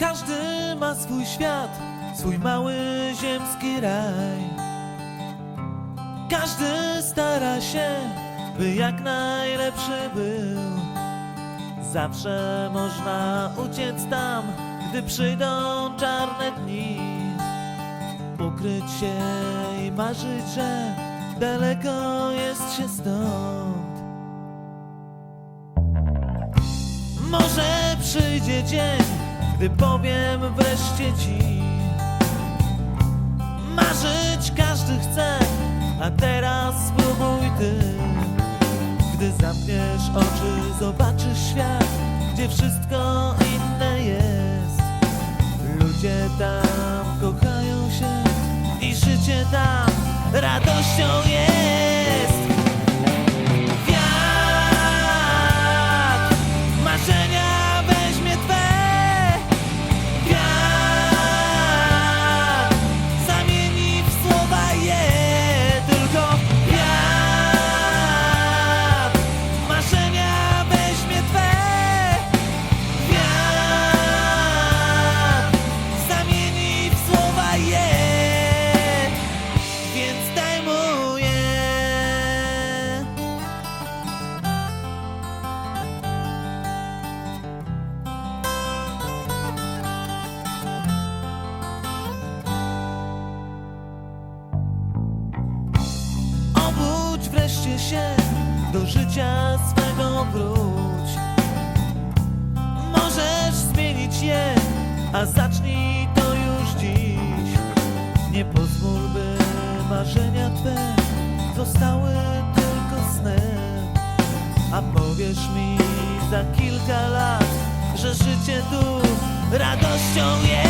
Każdy ma swój świat, swój mały ziemski raj. Każdy stara się, by jak najlepszy był. Zawsze można uciec tam, gdy przyjdą czarne dni. Ukryć się i marzyć, że daleko jest się stąd. Może przyjdzie dzień, gdy powiem wreszcie ci. Marzyć każdy chce, a teraz spróbuj ty. Gdy zamkniesz oczy, zobaczysz świat, gdzie wszystko inne jest. Ludzie tam kochają się i życie tam radością jest. życia swego wróć. Możesz zmienić je, a zacznij to już dziś. Nie pozwól, by marzenia twe zostały tylko snem. A powiesz mi za kilka lat, że życie tu radością jest.